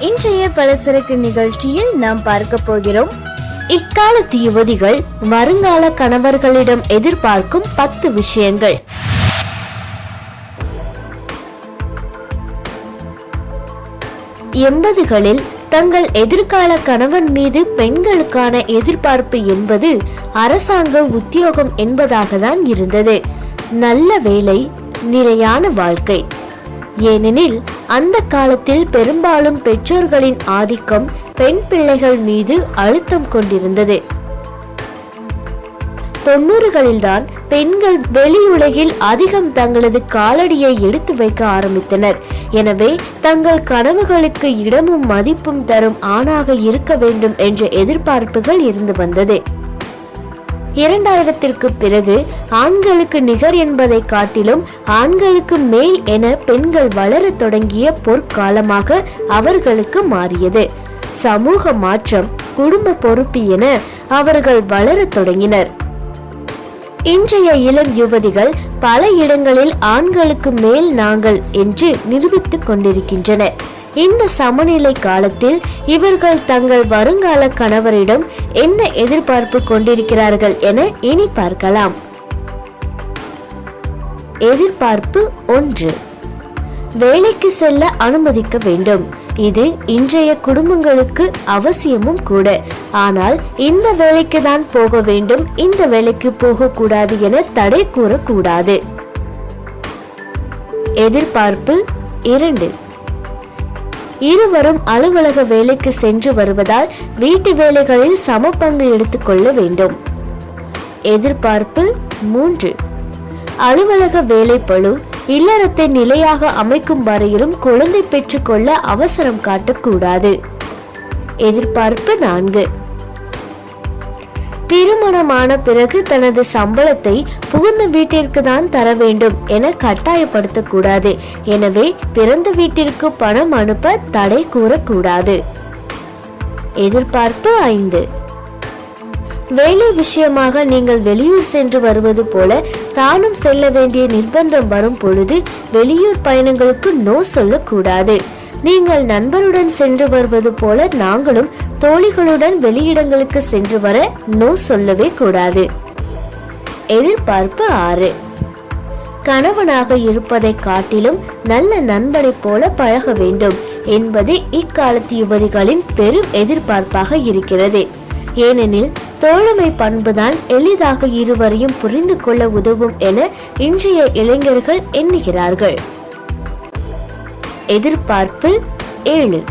இன்றைய பலசரக்கு நிகழ்ச்சியில் நாம் பார்க்க போகிறோம். இக்காலத்து யுவதிகள் வருங்கால கணவர்களிடம் எதிர்பார்க்கும் பத்து விஷயங்கள். எண்பதுகளில் தங்கள் எதிர்கால கணவன் மீது பெண்களுக்கான எதிர்பார்ப்பு என்பது அரசாங்க உத்தியோகம் என்பதாக தான் இருந்தது. நல்ல வேலை நிலையான வாழ்க்கை. ஏனெனில் அந்த காலத்தில் பெரும்பாலும் பெற்றோர்களின் ஆதிக்கம் பெண் பிள்ளைகள் மீது அழுத்தம் கொண்டிருந்தது. தொண்ணூறுகளில்தான் பெண்கள் வெளியுலகில் அதிகம் தங்களது காலடியை எடுத்து வைக்க ஆரம்பித்தனர். எனவே தங்கள் கனவுகளுக்கு இடமும் மதிப்பும் தரும் ஆணாக இருக்க வேண்டும் என்ற எதிர்பார்ப்புகள் இருந்து வந்தது. இரண்டாயிரத்திற்கு பிறகு ஆண்களுக்கு நிகர் என்பதை காட்டிலும் ஆண்களுக்கு மேல் என பெண்கள் வளரத் தொடங்கிய பொற்காலமாக அவர்களுக்கு மாறியது. சமூக மாற்றம் குடும்ப பொறுப்பு என அவர்கள் வளரத் தொடங்கினர். இன்றைய இளம் யுவதிகள் பல இடங்களில் ஆண்களுக்கு மேல் நாங்கள் என்று நிரூபித்துக் கொண்டிருக்கின்றனர். இந்த சமநிலை காலத்தில் இவர்கள் தங்கள் வருங்கால கணவரிடம் என்ன எதிர்பார்ப்பு கொண்டிருக்கிறார்கள் என இனி பார்க்கலாம். எதிர்பார்ப்பு ஒன்று. வேலைக்கு செல்ல அனுமதிக்க வேண்டும். இது இன்றைய குடும்பங்களுக்கு அவசியமும் கூட. ஆனால் இந்த வேலைக்கு தான் போக வேண்டும் இந்த வேலைக்கு போகக்கூடாது என தடை கூறக்கூடாது. எதிர்பார்ப்பு இரண்டு. இருவரும் அலுவலக வேலைக்கு சென்று வருவதால் வீட்டு வேலைகளில் சம பங்கு எடுத்துக்கொள்ள வேண்டும். எதிர்பார்ப்பு மூன்று. அலுவலக வேலைப்பளு இல்லறத்தை நிலையாக அமைக்கும் வரையிலும் குழந்தை பெற்றுக்கொள்ள அவசரம் காட்டக்கூடாது. எதிர்பார்ப்பு நான்கு. திருமணமான பிறகு தனது சம்பளத்தை புகுந்த வீட்டிற்கு தான் தர வேண்டும் என கட்டாயப்படுத்தக்கூடாது. எனவே பிறந்த வீட்டிற்கு பணம் அனுப்ப தடை கூறக்கூடாது. எதிர்பார்ப்பு ஐந்து. வேலை விஷயமாக நீங்கள் வெளியூர் சென்று வருவது போல தானும் செல்ல வேண்டிய நிர்பந்தம் வரும் பொழுது வெளியூர் பயணங்களுக்கு நோ சொல்லக்கூடாது. நீங்கள் நண்பருடன் சென்று வருவது போல நாங்களும் தோழிகளுடன் வெளியிடங்களுக்கு சென்று வர நோ சொல்லவே கூடாது. எதிர்பார்ப்பு ஆறு. கணவனாக இருப்பதை காட்டிலும் நல்ல நண்பனைப் போல பழக வேண்டும் என்பது இக்காலத்து யுவதிகளின் பெரும் எதிர்பார்ப்பாக இருக்கிறது. ஏனெனில் தோழமை பண்புதான் எளிதாக இருவரையும் புரிந்து கொள்ள உதவும் என இன்றைய இளைஞர்கள் எண்ணுகிறார்கள். எதிர்பார்ப்பு ஏழு.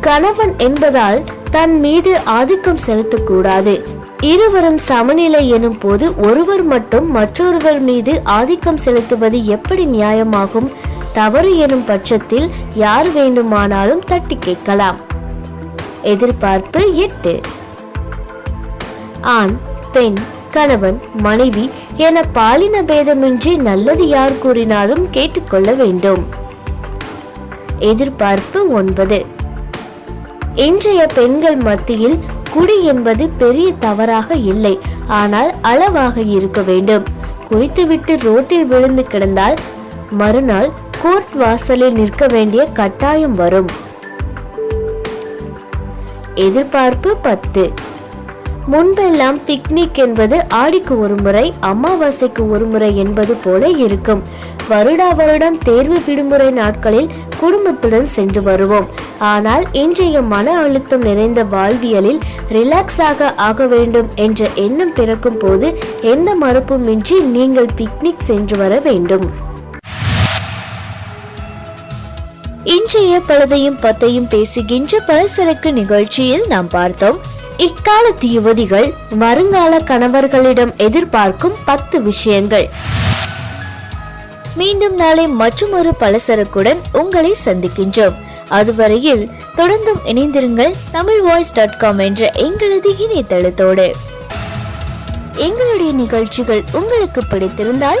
கணவன் என்பதால் தன் மீது ஆதிக்கம் செலுத்தக்கூடாது. இருவரும் சமநிலை எனும் போது ஒருவர் மட்டும் மற்றொருவர் மீது ஆதிக்கம் செலுத்துவது எப்படி நியாயமாகும்? தவறு எனும் பட்சத்தில் யார் வேண்டுமானாலும் தட்டி கேட்கலாம். எதிர்பார்ப்பு எட்டு. ஆண் பெண் கணவன் மனைவி என பாலின பேதமின்றி நல்லது யார் கூறினாலும் கேட்டுக்கொள்ள வேண்டும். எதிர்பார்ப்பு ஒன்பது. இன்றைய பெண்கள் மத்தியில் குடி என்பது பெரிய தவறாக இல்லை. ஆனால் அளவாக இருக்க வேண்டும். குடித்துவிட்டு ரோட்டில் விழுந்து கிடந்தால் மறுநாள் கோர்ட் வாசலில் நிற்க வேண்டிய கட்டாயம் வரும். எதிர்பார்ப்பு பத்து. முன்பெல்லாம் பிக்னிக் என்பது ஆடிக்கு ஒரு முறை அமாவாசைக்கு ஒரு முறை என்பது போல இருக்கும். வருடா வருடம் தேர்வு விடுமுறை நாட்களில் குடும்பத்துடன் சென்று வருவோம். ஆனால் இன்றைய மன அழுத்தம் நிறைந்த வாழ்வியலில் ரிலாக்ஸாக ஆக வேண்டும் என்ற எண்ணம் பிறக்கும் போது எந்த மறுப்புமின்றி நீங்கள் பிக்னிக் சென்று வர வேண்டும். இன்றைய பழுதையும் பத்தையும் பேசுகின்ற பலசரக்கு நிகழ்ச்சியில் நாம் பார்த்தோம். இக்காலத்து யுவதிகள் வருங்கால கணவர்களிடம் எதிர்பார்க்கும் பத்து விஷயங்கள். மீண்டும் நாளை மற்றொரு பலசரக்குடன் உங்களை சந்திக்கின்றோம். அதுவரையில் தொடர்ந்தும் இணைந்திருங்கள் தமிழ் வாய்ஸ் டாட் காம் என்ற எங்களது இணையதளத்தோடு. எங்களுடைய நிகழ்ச்சிகள் உங்களுக்கு பிடித்திருந்தால்